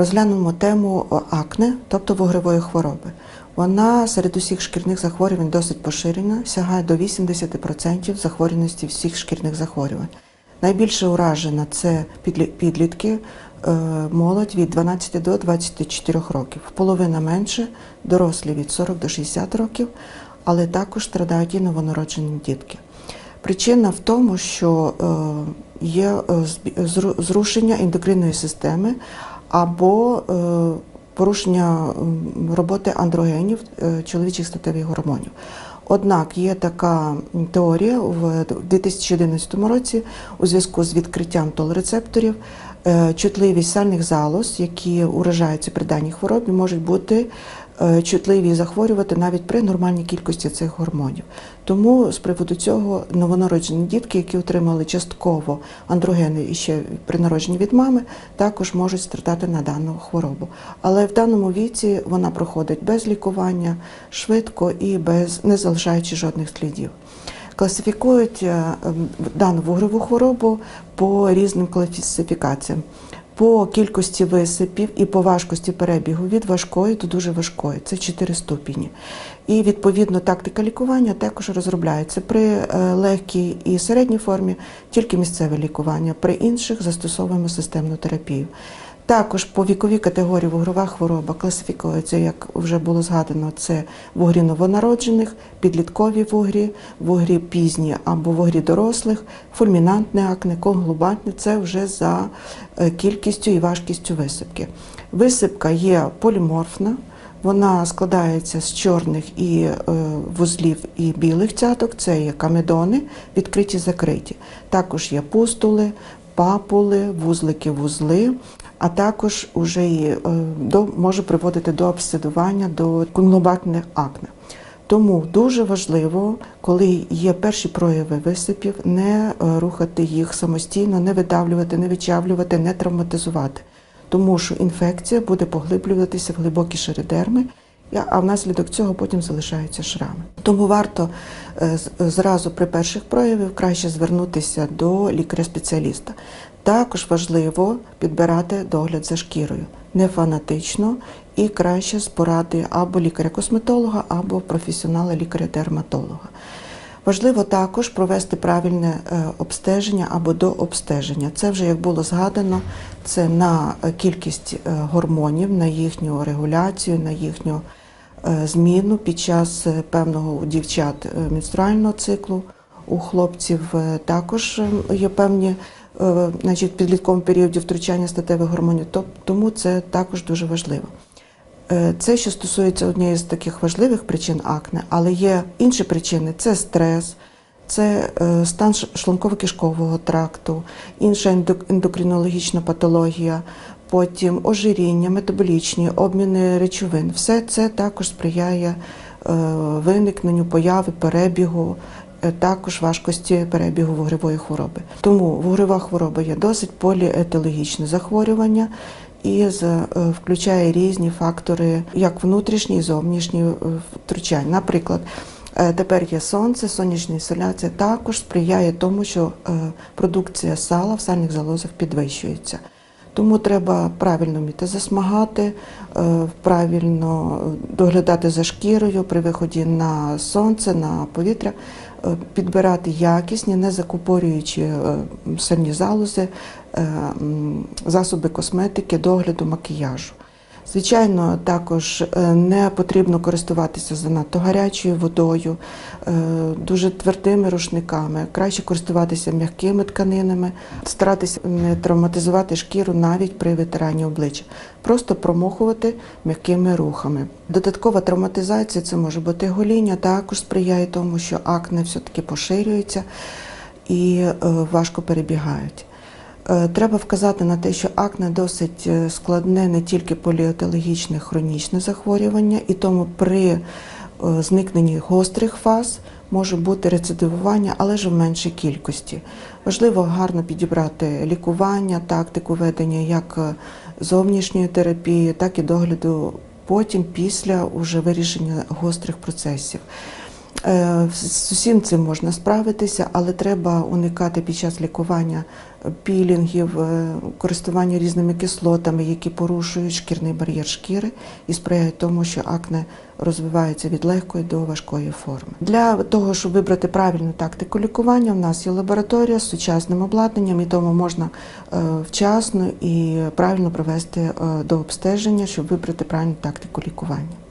Розглянемо тему акне, тобто вугревої хвороби. Вона серед усіх шкірних захворювань досить поширена, сягає до 80% захворюваності всіх шкірних захворювань. Найбільше уражена це підлі- підлітки, е, молодь від 12 до 24 років. Половина менше, дорослі від 40 до 60 років, але також страдають і новонароджені дітки. Причина в тому, що е, є е, зрушення ендокринної системи або е, порушення роботи андрогенів е, чоловічих статевих гормонів. Однак є така теорія в 2011 році у зв'язку з відкриттям толрецепторів, е, чутливість сальних залоз, які уражаються при даній хворобі, можуть бути чутливі захворювати навіть при нормальній кількості цих гормонів. Тому з приводу цього новонароджені дітки, які отримали частково андрогени і ще при народженні від мами, також можуть страдати на дану хворобу. Але в даному віці вона проходить без лікування, швидко і без не залишаючи жодних слідів. Класифікують е, ем, дану вугрову хворобу по різним класифікаціям. По кількості висипів і по важкості перебігу від важкої до дуже важкої це чотири ступені. І відповідно тактика лікування також розробляється при е, легкій і середній формі тільки місцеве лікування, при інших застосовуємо системну терапію. Також по віковій категорії вугрова хвороба класифікується, як вже було згадано, це вугрі новонароджених, підліткові вугрі, вугрі пізні або вугрі дорослих, фульмінантне акне, конглобантне це вже за е, кількістю і важкістю висипки. Висипка є поліморфна, вона складається з чорних і е, вузлів і білих цяток. Це є камедони, відкриті закриті. Також є пустули, папули, вузлики, вузли, а також уже і, е, до, може приводити до обсидування, до конглобатних акне. Тому дуже важливо, коли є перші прояви висипів, не е, рухати їх самостійно, не видавлювати, не вичавлювати, не травматизувати. Тому що інфекція буде поглиблюватися в глибокі шари дерми, я- а внаслідок цього потім залишаються шрами. Тому варто е, зразу при перших проявах краще звернутися до лікаря-спеціаліста. Також важливо підбирати догляд за шкірою, не фанатично і краще з поради або лікаря-косметолога, або професіонала лікаря-дерматолога. Важливо також провести правильне е, обстеження або дообстеження. Це вже як було згадано, це на кількість е, гормонів, на їхню регуляцію, на їхню зміну під час е, певного у дівчат е, менструального циклу. У хлопців е, також е, є певні е, значить, підлітковому періоді втручання статевих гормонів, тому це також дуже важливо. Е, Це, що стосується однієї з таких важливих причин акне, але є інші причини: це стрес, це е, стан шлунково-кишкового тракту, інша ендокринологічна патологія, потім ожиріння, метаболічні обміни речовин. Все це також сприяє е, виникненню появи перебігу. е, Також важкості перебігу вугревої хвороби. Тому вугрова хвороба є досить поліетиологічне захворювання і е, включає різні фактори, як внутрішні і зовнішні втручання. Наприклад, тепер є сонце, сонячна інсоляція також сприяє тому, що продукція сала в сальних залозах підвищується. Тому треба правильно вміти засмагати, е, правильно доглядати за шкірою при виході на сонце, на повітря, е, підбирати якісні, не закупорюючи сильні залози, е, засоби косметики, догляду, макіяжу. Звичайно, також е, не потрібно користуватися занадто гарячою водою, е, дуже твердими рушниками. Краще користуватися м'якими тканинами, старатися не травматизувати шкіру навіть при витиранні обличчя, просто промохувати м'якими рухами. Додаткова травматизація це може бути гоління, також сприяє тому, що акне все-таки поширюється і е, важко перебігають. Е, Треба вказати на те, що акне досить е, складне не тільки поліетологічне хронічне захворювання, і тому при е, зникненні гострих фаз може бути рецидивування, але ж в меншій кількості. Важливо гарно підібрати лікування, тактику ведення як зовнішньої терапії, так і догляду потім, після уже вирішення гострих процесів. Е, З усім цим можна справитися, але треба уникати під час лікування пілінгів, е, користування різними кислотами, які порушують шкірний бар'єр шкіри і сприяють тому, що акне розвивається від легкої до важкої форми. Для того, щоб вибрати правильну тактику лікування, в нас є лабораторія з сучасним обладнанням, і тому можна е, вчасно і правильно провести е, до обстеження, щоб вибрати правильну тактику лікування.